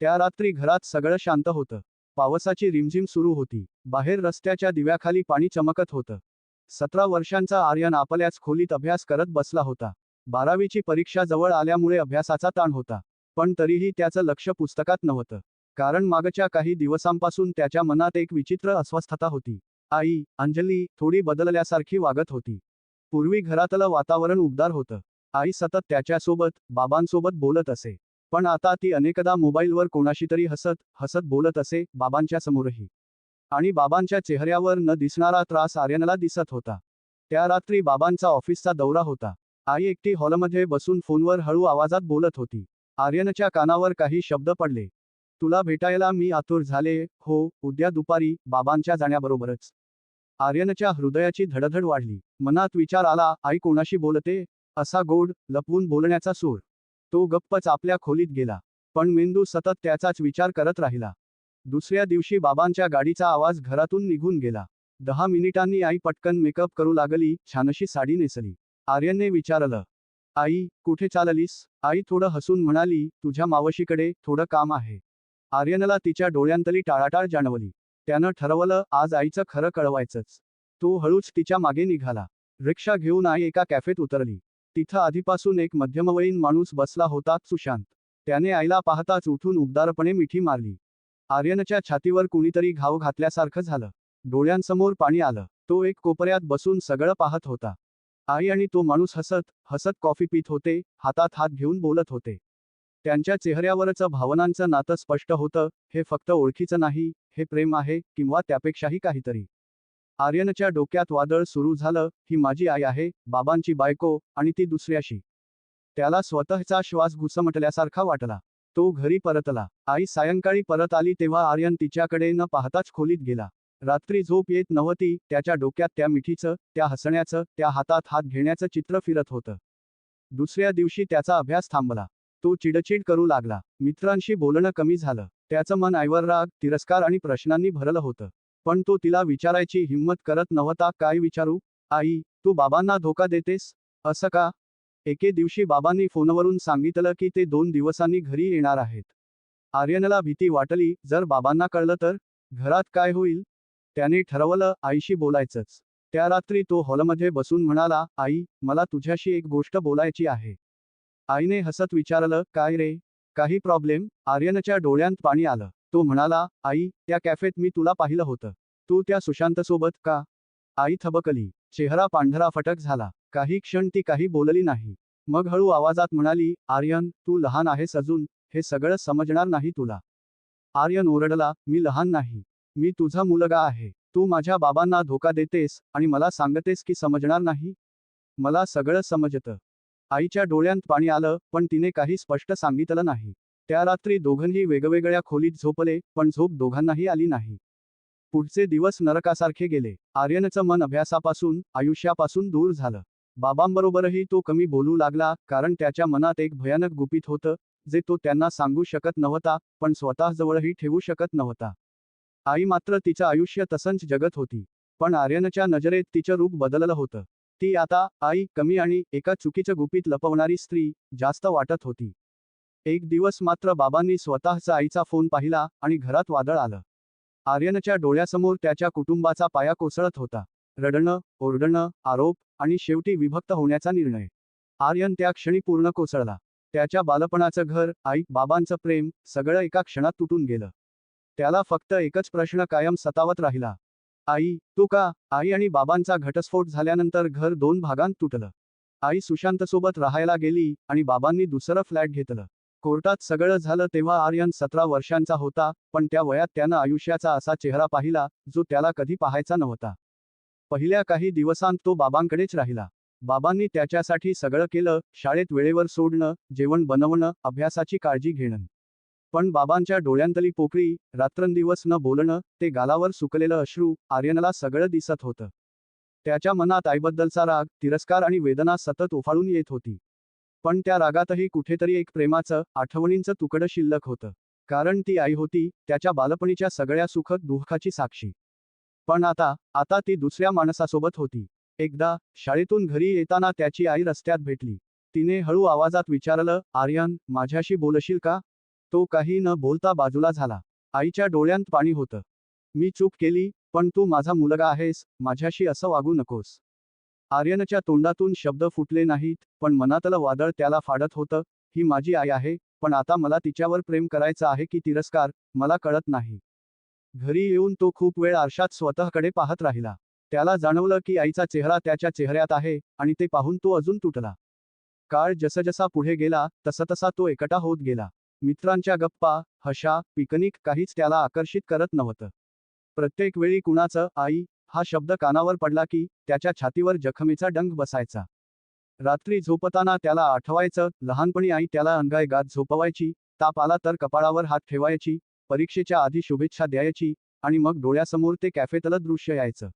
त्या रात्री घरात सगळं शांत होतं. पावसाची रिमझिम सुरू होती. बाहेर रस्त्याच्या दिव्याखाली पाणी चमकत होतं. सतरा वर्षांचा आर्यन आपल्याच खोलीत अभ्यास करत बसला होता. बारावीची परीक्षा जवळ आल्यामुळे अभ्यासाचा ताण होता. पण तरीही त्याचं लक्ष पुस्तकात नव्हतं. कारण मागच्या काही दिवसांपासून त्याच्या मनात एक विचित्र अस्वस्थता होती. आई अंजली थोडी बदलल्यासारखी वागत होती. पूर्वी घरातलं वातावरण उबदार होतं. आई सतत त्याच्यासोबत बाबांसोबत बोलत असे. पण आता ती अनेकदा मोबाईलवर कोणाशी तरी हसत हसत बोलत असे बाबांच्या समोरही. आणि बाबांच्या चेहऱ्यावर न दिसणारा त्रास आर्यनला दिसत होता. त्या रात्री बाबांचा ऑफिसचा दौरा होता. आई एकटी हॉलमध्ये बसून फोनवर हळू आवाजात बोलत होती. आर्यनच्या कानावर काही शब्द पडले. तुला भेटायला मी आतुर झाले हो उद्या दुपारी बाबांच्या जाण्याबरोबरच. आर्यनच्या हृदयाची धडधड वाढली. मनात विचार आला आई कोणाशी बोलते? असा गोड लपवून बोलण्याचा सूर. तो गप्पच आपल्या खोलीत गेला पण मेंदू सतत त्याचाच विचार करत राहिला. दुसऱ्या दिवशी बाबांच्या गाडीचा आवाज घरातून निघून गेला. दहा मिनिटांनी आई पटकन मेकअप करू लागली छानशी साडी नेसली. आर्यनने विचारलं आई कुठे चाललीस? आई थोडं हसून म्हणाली तुझ्या मावशीकडे थोडं काम आहे. आर्यनला तिच्या डोळ्यांतली टाळाटाळ जाणवली. त्यानं ठरवलं आज आईचं खरं कळवायचंच. तो हळूच तिच्यामागे निघाला. रिक्षा घेऊन आई एका कॅफेत उतरली. तिथं आधीपासून एक मध्यमवयीन माणूस बसला होता सुशांत. त्याने आईला पाहताच उठून उबदारपणे मिठी मारली. आर्यनच्या छातीवर कुणीतरी घाव घातल्यासारखं झालं. डोळ्यांसमोर पाणी आलं. तो एक कोपऱ्यात बसून सगळं पाहत होता. आई आणि तो माणूस हसत हसत कॉफी पित होते हातात हात घेऊन बोलत होते. त्यांच्या चेहऱ्यावरचं भावनांचं नातं स्पष्ट होतं हे फक्त ओळखीचं नाही हे प्रेम आहे किंवा त्यापेक्षाही काहीतरी. आर्यनच्या डोक्यात वादळ सुरू झालं ही माझी आई आहे बाबांची बायको आणि ती दुसऱ्याशी. त्याला स्वतःचा श्वास घुसमटल्यासारखा वाटला. तो घरी परतला. आई सायंकाळी परत आली तेव्हा आर्यन तिच्याकडे न पाहताच खोलीत गेला. रात्री झोप येत नव्हती त्याच्या डोक्यात त्या मिठीचं त्या हसण्याचं त्या हातात हात घेण्याचं चित्र फिरत होतं. दुसऱ्या दिवशी त्याचा अभ्यास थांबला. तो चिडचिड करू लागला. मित्रांशी बोलणं कमी झालं. त्याचं मन आईवर राग तिरस्कार आणि प्रश्नांनी भरलं होतं. पण तो तिला विचारायची हिंमत करत नव्हता. काय विचारू? आई तू बाबांना धोका देतेस? असं का? एके दिवशी बाबांनी फोनवरून सांगितलं की ते दोन दिवसांनी घरी येणार आहेत. आर्यनला भीती वाटली. जर बाबांना कळलं तर? घरात काय होईल? त्याने ठरवलं आईशी बोलायचंच. त्या रात्री तो हॉलमध्ये बसून म्हणाला आई मला तुझ्याशी एक गोष्ट बोलायची आहे. आईने हसत विचारलं काय रे? काही प्रॉब्लेम? आर्यनच्या डोळ्यांत पाणी आलं. तो म्हणाला आई त्या कॅफेत मी तुला पाहिलं होतं. तू त्या सुशांतसोबत का? आई थबकली. चेहरा पांढरा फटक झाला. काही क्षण ती काही बोलली नाही. मग हळू आवाजात म्हणाली आर्यन तू लहान आहेस अजून. हे सगळं समजणार नाही तुला. आर्यन ओरडला मी लहान नाही. मी तुझा मुलगा आहे. तू माझ्या बाबांना धोका देतेस आणि मला सांगतेस की समजणार नाही? मला सगळं समजतं. आईच्या डोळ्यांत पाणी आलं पण तिने काही स्पष्ट सांगितलं नाही. त्या रात्री दोघंही वेगवेगळ्या खोलीत झोपले पण झोप दोघांनाही आली नाही. पुढचे दिवस नरकासारखे गेले. आर्यनचं मन अभ्यासापासून आयुष्यापासून दूर झालं. बाबांबरोबरही तो कमी बोलू लागला कारण त्याच्या मनात एक भयानक गुपित होतं जे तो त्यांना सांगू शकत नव्हता पण स्वतःजवळही ठेवू शकत नव्हता. आई मात्र तिचं आयुष्य तसंच जगत होती. पण आर्यनच्या नजरेत तिचं रूप बदललं होतं. ती आता आई कमी आणि एका चुकीचं गुपित लपवणारी स्त्री जास्त वाटत होती. एक दिवस मात्र बाबांनी स्वतःचा आईचा फोन पाहिला आणि घरात वादळ आलं. आर्यनच्या डोळ्यासमोर त्याच्या कुटुंबाचा पाया कोसळत होता. रडणं ओरडणं आरोप आणि शेवटी विभक्त होण्याचा निर्णय. आर्यन त्या क्षणी पूर्ण कोसळला. त्याच्या बालपणाचं घर आई बाबांचं प्रेम सगळं एका क्षणात तुटून गेलं. त्याला फक्त एकच प्रश्न कायम सतावत राहिला. आई तू का? आई आणि बाबांचा घटस्फोट झाल्यानंतर घर दोन भागांत तुटलं. आई सुशांतसोबत राहायला गेली आणि बाबांनी दुसरं फ्लॅट घेतलं. कोर्टात सगळं झालं तेव्हा आर्यन सतरा वर्षांचा होता पण त्या वयात त्यानं आयुष्याचा असा चेहरा पाहिला जो त्याला कधी पाहायचा नव्हता. पहिल्या काही दिवसांत तो बाबांकडेच राहिला. बाबांनी त्याच्यासाठी सगळं केलं शाळेत वेळेवर सोडणं जेवण बनवणं अभ्यासाची काळजी घेणं. पण बाबांच्या डोळ्यांतली पोकळी रात्रंदिवस न बोलणं ते गालावर सुकलेलं अश्रू आर्यनला सगळं दिसत होतं. त्याच्या मनात आईबद्दलचा राग तिरस्कार आणि वेदना सतत उफाळून येत होती. पण त्या रागातही कुठेतरी एक प्रेमाचं आठवणींचं तुकडं शिल्लक होतं. कारण ती आई होती त्याच्या बालपणीच्या सगळ्या सुखद दुःखाची साक्षी. पण आता आता ती दुसऱ्या माणसासोबत होती. एकदा शाळेतून घरी येताना त्याची आई रस्त्यात भेटली. तिने हळू आवाजात विचारलं आर्यन माझ्याशी बोलशील का? तो काही न बोलता बाजूला झाला. आईच्या डोळ्यांत पाणी होतं. मी चूक केली पण तू माझा मुलगा आहेस माझ्याशी असं वागू नकोस. आर्यनच्या तोंडातून शब्द फुटले नाहीत पण मनातलं वादळ त्याला फाडत होतं ही माझी आई आहे पण आता मला तिच्यावर प्रेम करायचं आहे की तिरस्कार मला कळत नाही. घरी येऊन तो खूप वेळ आरशात स्वतःकडे पाहत राहिला. त्याला जाणवलं की आईचा चेहरा त्याच्या चेहऱ्यात आहे आणि ते पाहून तो अजून तुटला. काळ जसजसा पुढे गेला तसतसा तो एकटा होत गेला. मित्रांच्या गप्पा हशा पिकनिक काहीच त्याला आकर्षित करत नव्हतं. प्रत्येक वेळी कुणाचं आई हा शब्द कानावर पडला की त्याच्या छातीवर जखमेचा डंग बसायचा. रात्री झोपताना त्याला आठवायचं लहानपणी आई त्याला अंगाईगात झोपवायची ताप आला तर कपाळावर हात ठेवायची परीक्षेच्या आधी शुभेच्छा द्यायची आणि मग डोळ्यासमोर ते कॅफेतलं दृश्य यायचं.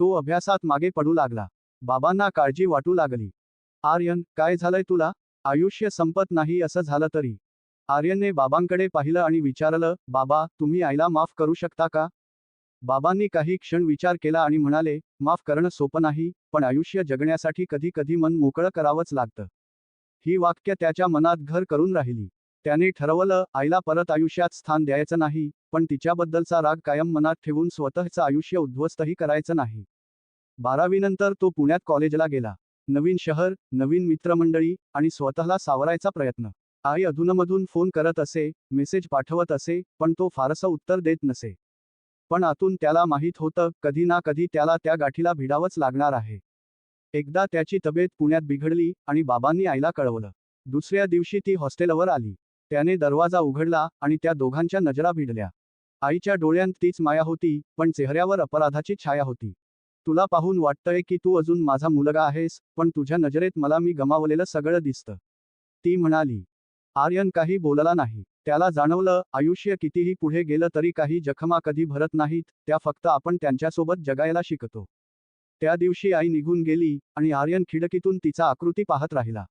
तो अभ्यासात मागे पडू लागला. बाबांना काळजी वाटू लागली. आर्यन काय झालंय तुला? आयुष्य संपत नाही असं झालं तरी. आर्यनने बाबांकडे पाहिलं आणि विचारलं बाबा तुम्ही आईला माफ करू शकता का? बाबांनी काही क्षण विचार केला आणि म्हणाले माफ करणं सोपं नाही पण आयुष्य जगण्यासाठी कधी कधी मन मोकळं करावंच लागतं. ही वाक्य त्याच्या मनात घर करून राहिली. त्याने ठरवलं आईला परत आयुष्यात स्थान द्यायचं नाही पण तिच्याबद्दलचा राग कायम मनात ठेवून स्वतःचं आयुष्य उद्ध्वस्तही करायचं नाही. बारावीनंतर तो पुण्यात कॉलेजला गेला. नवीन शहर नवीन मित्रमंडळी आणि स्वतःला सावरायचा प्रयत्न. आई अधूनमधून फोन करत असे मेसेज पाठवत असे पण तो फारसं उत्तर देत नसे. पण आतून त्याला माहीत होतं कधी ना कधी त्याला त्या गाठीला भिडावंच लागणार आहे. एकदा त्याची तब्येत पुण्यात बिघडली आणि बाबांनी आईला कळवलं. दुसऱ्या दिवशी ती हॉस्टेलवर आली. त्याने दरवाजा उघडला आणि त्या दोघांच्या नजरा भिडल्या. आईच्या डोळ्यांत तीच माया होती पण चेहऱ्यावर अपराधाची छाया होती. तुला पाहून वाटतंय की तू अजून माझा मुलगा आहेस पण तुझ्या नजरेत मला मी गमावलेलं सगळं दिसतं. ती म्हणाली आर्यन काही बोलला नाही. त्याला जाणवलं आयुष्य कितीही पुढे गेलं तरी काही जखमा कधी भरत नाहीत त्या फक्त आपण त्यांच्यासोबत जगायला शिकतो. त्या दिवशी आई निघून गेली आणि आर्यन खिडकीतून तिचा आकृती पाहत राहिला.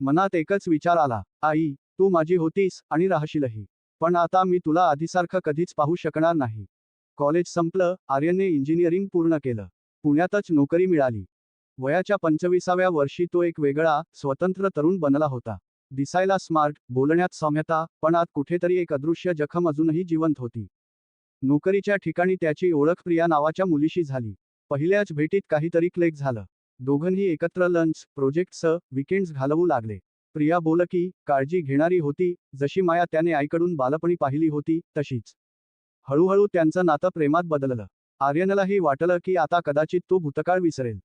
मनात एकच विचार आला आई तू माझी होतीस आणि राहशीलही पण आता मी तुला आधीसारखं कधीच पाहू शकणार नाही. कॉलेज संपलं आर्यनने इंजिनिअरिंग पूर्ण केलं. पुण्यातच नोकरी मिळाली. वयाच्या पंचवीसाव्या वर्षी तो एक वेगळा स्वतंत्र तरुण बनला होता. दिसायला स्मार्ट बोलण्यात सौम्यता पण आत कुठेतरी एक अदृश्य जखम अजूनही जिवंत होती. नोकरीच्या ठिकाणी त्याची ओळख प्रिया नावाच्या मुलीशी झाली. पहिल्याच भेटीत काहीतरी क्लेक झालं. दोघंही एकत्र लंच प्रोजेक्टस विकेंड्स घालवू लागले. प्रिया बोलकी काळजी घेणारी होती जशी माया त्याने आईकडून बालपणी पाहिली होती तशीच. हळूहळू त्यांचं नातं प्रेमात बदललं. आर्यनलाही वाटलं की आता कदाचित तो भूतकाळ विसरेल.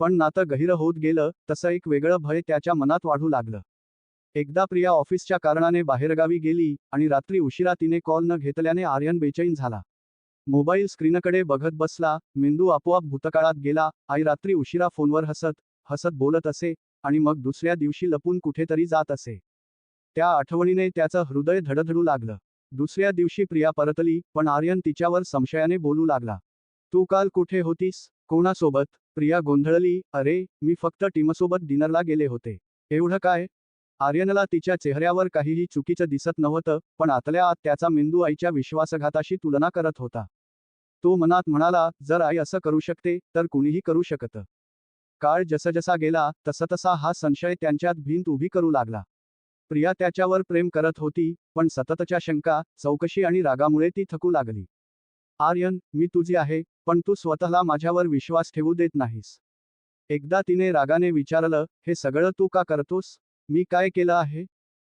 पण नातं गहिरं होत गेलं तसं एक वेगळं भय त्याच्या मनात वाढू लागलं. एकदा प्रिया ऑफिसच्या कारणाने बाहेरगावी गेली आणि रात्री उशिरा तिने कॉल न घेतल्याने आर्यन बेचैन झाला. मोबाईल स्क्रीनकडे बघत बसला मेंदू आपोआप भूतकाळात गेला आई रात्री उशिरा फोनवर हसत हसत बोलत असे आणि मग दुसऱ्या दिवशी लपून कुठेतरी जात असे. त्या आठवणीने त्याचं हृदय धडधडू लागलं. दुसऱ्या दिवशी प्रिया परतली पण आर्यन तिच्यावर संशयाने बोलू लागला. तू काल कुठे होतीस? कोणासोबत? प्रिया गोंधळली. अरे मी फक्त टीमसोबत डिनरला गेले होते. एवढं काय? आर्यनला तिच्या चेहऱ्यावर काहीही चुकीचं दिसत नव्हतं पण आतल्या आत त्याचा मेंदू आईच्या विश्वासघाताशी तुलना करत होता. तो मनात म्हणाला जर आई असं करू शकते तर कुणीही करू शकत. काळ जसजसा गेला तसतसा हा संशय त्यांच्यात भिंत उभी करू लागला. प्रिया त्याच्यावर प्रेम करत होती पण सततच्या शंका चौकशी आणि रागामुळे ती थकू लागली. आर्यन मी तुझी आहे पण तू स्वतःला माझ्यावर विश्वास ठेवू देत नाहीस. एकदा तिने रागाने विचारलं हे सगळं तू का करतोस? मी काय केलं आहे?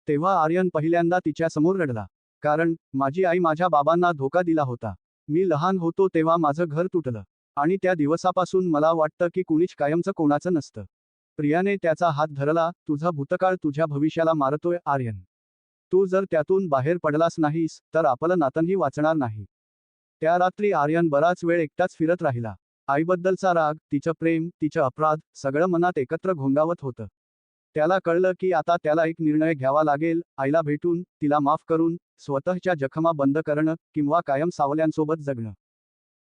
तेव्हा आर्यन पहिल्यांदा तिच्यासमोर रडला. कारण माझी आई माझ्या बाबांना धोका दिला होता. मी लहान होतो तेव्हा माझं घर तुटलं. आणि त्या दिवसापासून मला वाटतं की कुणीच कायमचं कोणाचं नसतं. प्रियाने त्याचा हात धरला तुझा भूतकाळ तुझ्या भविष्याला मारतोय आर्यन. तू जर त्यातून बाहेर पडलास नाहीस तर आपलं नातनही वाचणार नाही. त्या रात्री आर्यन बराच वेळ एकटाच फिरत राहिला. आईबद्दलचा राग तिचं प्रेम तिचं अपराध सगळं मनात एकत्र घोंगावत होतं. त्याला कळलं की आता त्याला एक निर्णय घ्यावा लागेल आईला भेटून तिला माफ करून स्वतःच्या जखमा बंद करणं किंवा कायम सावल्यांसोबत जगणं.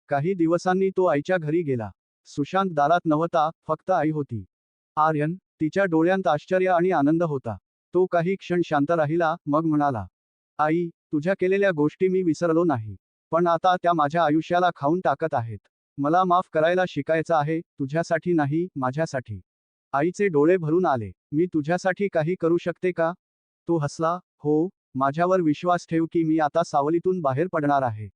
काही दिवसांनी तो आईच्या घरी गेला. सुशांत दारात नव्हता फक्त आई होती. आर्यन तिच्या डोळ्यांत आश्चर्य आणि आनंद होता. तो काही क्षण शांत राहिला मग म्हणाला आई तुझ्या केलेल्या गोष्टी मी विसरलो नाही. पण आता त्या माझ्या आयुष्याला खाऊन टाकत आहेत. मला माफ करायला शिकायचं आहे तुझ्यासाठी नाही माझ्यासाठी. आईचे डोळे भरून आले. मी तुझ्यासाठी काही करू शकते का? तो हसला हो माझ्यावर विश्वास ठेव की मी आता सावलीतून बाहेर पडणार आहे.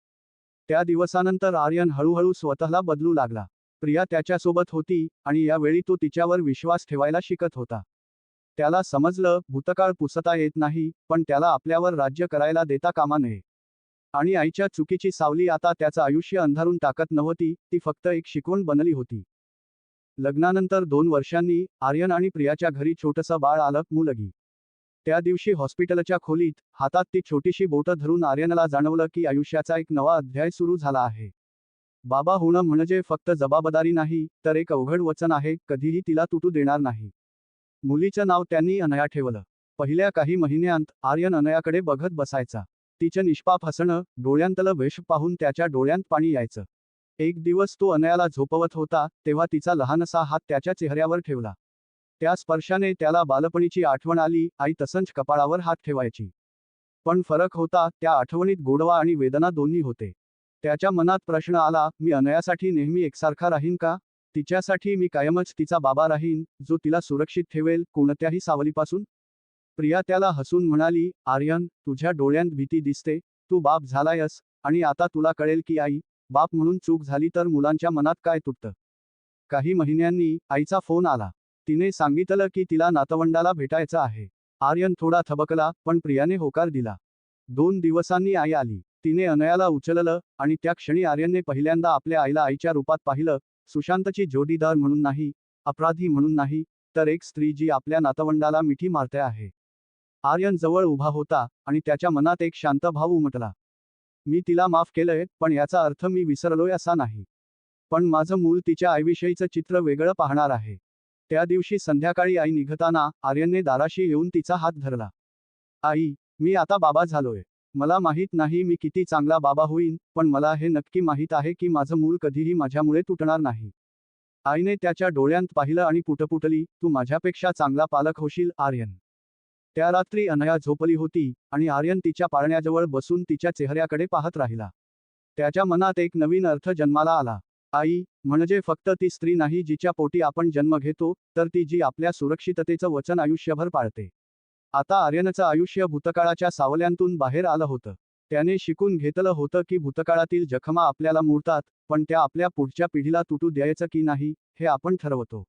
त्या दिवसानंतर आर्यन हळूहळू स्वतःला बदलू लागला. प्रिया त्याच्यासोबत होती आणि यावेळी तो तिच्यावर विश्वास ठेवायला शिकत होता. त्याला समजलं भूतकाळ पुसता येत नाही पण त्याला आपल्यावर राज्य करायला देता कामा नये. आणि आईच्या चुकीची सावली आता त्याचं आयुष्य अंधारून टाकत नव्हती ती फक्त एक शिकवण बनली होती. लग्नानंतर दोन वर्षांनी आर्यन आणि प्रियाच्या घरी छोटंसं बाळ आलं मुलगी. त्या दिवशी हॉस्पिटलच्या खोलीत हातात ती छोटीशी बोटं धरून आर्यनला जाणवलं की आयुष्याचा एक नवा अध्याय सुरू झाला आहे. बाबा होणं म्हणजे फक्त जबाबदारी नाही तर एक अवघड वचन आहे कधीही तिला तुटू देणार नाही. मुलीचं नाव त्यांनी अनया ठेवलं. पहिल्या काही महिन्यांत आर्यन अनयाकडे बघत बसायचा. तिचं निष्पाप हसणं डोळ्यांतलं वेश पाहून त्याच्या डोळ्यांत पाणी यायचं. एक दिवस तो अनयाला झोपवत होता तेव्हा तिचा लहानसा हात त्याच्या चेहऱ्यावर ठेवला. त्या स्पर्शाने त्याला बालपणीची आठवण आली आई तसंच कपाळावर हात ठेवायची. पण फरक होता त्या आठवणीत गोडवा आणि वेदना दोन्ही होते. त्याच्या मनात प्रश्न आला मी अनयासाठी नेहमी एकसारखा राहीन का? तिच्यासाठी मी कायमच तिचा बाबा राहीन जो तिला सुरक्षित ठेवेल कोणत्याही सावलीपासून? प्रिया त्याला हसून म्हणाली आर्यन तुझ्या डोळ्यांत भीती दिसते तू बाप झालायस आणि आता तुला कळेल की आई बाप म्हणून चूक झाली तर मुलांच्या मनात काय तुटतं? काही महिन्यांनी आईचा फोन आला. तिने सांगितलं की तिला नातवंडाला भेटायचं आहे. आर्यन थोडा थबकला पण प्रियाने होकार दिला. दोन दिवसांनी आई आली. तिने अनयाला उचललं आणि त्या क्षणी आर्यनने पहिल्यांदा आपल्या आईला आईच्या रूपात पाहिलं. सुशांतची जोडीदार म्हणून नाही अपराधी म्हणून नाही तर एक स्त्री जी आपल्या नातवंडाला मिठी मारते आहे. आर्यन जवळ उभा होता आणि त्याच्या मनात एक शांत भाव उमटला. मी तिला माफ केलंय पण याचा अर्थ मी विसरलोय असा नाही. पण माझं मूल तिच्या आईविषयीचं चित्र वेगळं पाहणार आहे. त्या दिवशी संध्याकाळी आई निघताना आर्यनने दाराशी येऊन तिचा हात धरला. आई मी आता बाबा झालोय. मला माहीत नाही मी किती चांगला बाबा होईन पण मला हे नक्की माहीत आहे की माझं मूल कधीही माझ्यामुळे तुटणार नाही. आईने त्याच्या डोळ्यांत पाहिलं आणि पुटपुटली तू माझ्यापेक्षा चांगला पालक होशील आर्यन. त्या रात्री अनया झोपली होती आणि आर्यन तिच्या पाळण्याजवळ बसून तिच्या चेहऱ्याकडे पाहत राहिला. त्याच्या मनात एक नवीन अर्थ जन्माला आला. आई म्हणजे फक्त ती स्त्री नाही जिच्या पोटी आपण जन्म घेतो तर ती जी आपल्या सुरक्षिततेचं वचन आयुष्यभर पाळते. आता आर्यनचं आयुष्य भूतकाळाच्या सावल्यांतून बाहेर आलं होतं. त्याने शिकून घेतलं होतं की भूतकाळातील जखमा आपल्याला मुडतात पण त्या आपल्या पुढच्या पिढीला तुटू द्यायचं की नाही हे आपण ठरवतो.